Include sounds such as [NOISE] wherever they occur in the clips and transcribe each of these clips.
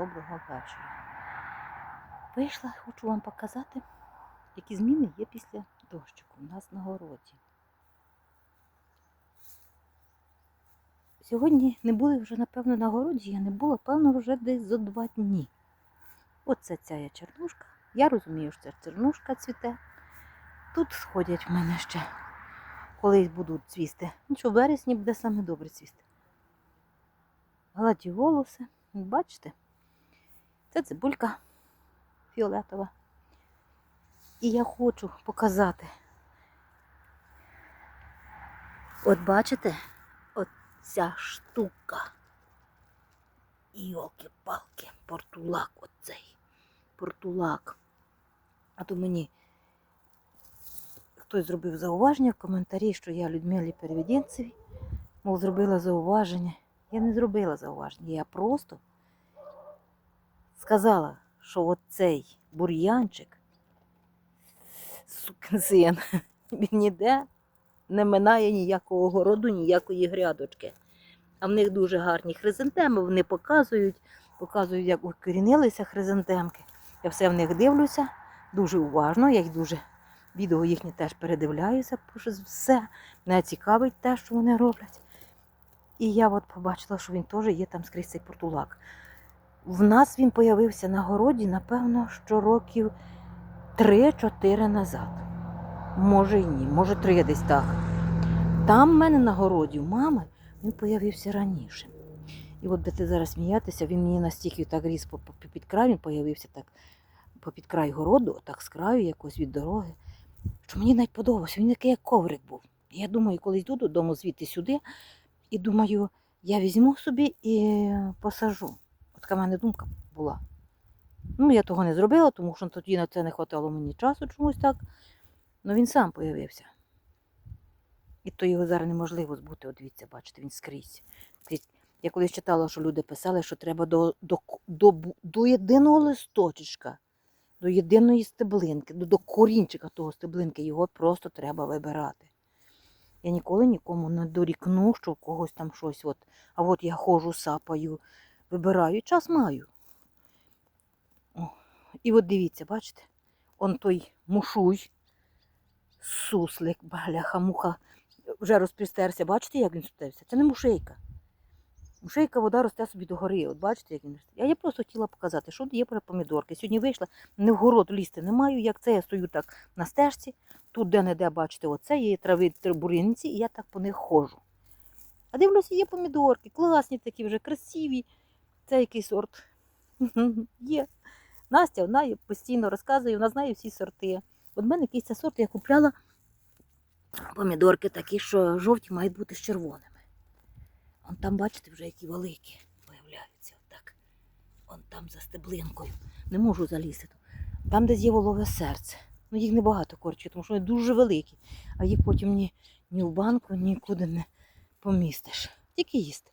доброго вечора. Вийшла, хочу вам показати, які зміни є після дощику у нас на городі. Сьогодні не були вже, напевно, на городі, я не була, певно, вже десь за два дні. Оце ця є чернушка. Я розумію, що це чернушка цвіте. Тут сходять в мене ще колись будуть цвісти. Ну що, в вересні буде саме добре цвісти. Гладі волоси, бачите? Це цибулька фіолетова. І я хочу показати. От бачите, от ця штука. Йолки-палки, портулак оцей. Портулак. А то мені хтось зробив зауваження в коментарі, що я Людмилі Переведенцеві, мов зробила зауваження. Я не зробила зауваження, я просто сказала, що оцей бур'янчик, сукин син, [LAUGHS] він ніде не минає ніякого городу, ніякої грядочки. А в них дуже гарні хризантеми, вони показують, показують, як укорінилися хризантемки. Я все в них дивлюся дуже уважно, я їх дуже відео їхні теж передивляюся, що все мене цікавить те, що вони роблять. І я от побачила, що він теж є там скрізь цей портулак. В нас він появився на городі, напевно, що років 3-4 назад. Може і ні, може три десь так. Там в мене на городі у мами він появився раніше. І от будете зараз сміятися, він мені настільки так по, під край, він появився так по під край городу, так з краю якось від дороги, що мені навіть подобався, він який як коврик був. Я думаю, коли йду додому звідти сюди, і думаю, я візьму собі і посажу. Така в мене думка була. Ну, я того не зробила, тому що тоді на це не хватало мені часу чомусь так. Ну він сам появився. І то його зараз неможливо збути. От дивіться, бачите, він скрізь. Я колись читала, що люди писали, що треба до, до, до, до єдиного листочка, до єдиної стеблинки, до, до корінчика того стеблинки, його просто треба вибирати. Я ніколи нікому не дорікну, що у когось там щось. От, а от я ходжу, сапаю, вибираю, час маю. О, і от дивіться, бачите, он той мушуй, суслик, бляха-муха, вже розпістерся. Бачите, як він спустився? Це не мушейка. Мушейка вода росте собі догори. От бачите, як він росте. Я, я просто хотіла показати, що є про помідорки. Сьогодні вийшла, не в город лізти не маю, як це я стою так на стежці. Тут де-не-де, бачите, оце є трави бур'янці, і я так по них ходжу. А дивлюся, є помідорки, класні такі вже красиві. Це який сорт? [LAUGHS] Є. Настя вона постійно розказує, вона знає всі сорти. От в мене якийсь це сорт я купляла помідорки такі, що жовті мають бути з червоними. Вон там, бачите, вже які великі появляються. Отак. Вон там за стеблинкою. Не можу залізти. Там, де є вологе серце. Ну, їх небагато корчу, тому що вони дуже великі, а їх потім ні, ні в банку, нікуди не помістиш. Тільки їсти.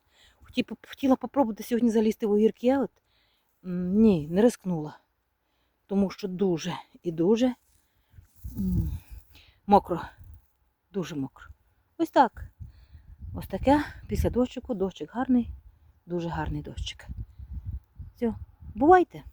Хотіла, хотіла попробувати сьогодні залізти в огірки, от ні, не рискнула. Тому що дуже і дуже мокро. Дуже мокро. Ось так. Ось таке після дощику. Дощик гарний, дуже гарний дощик. Все, бувайте!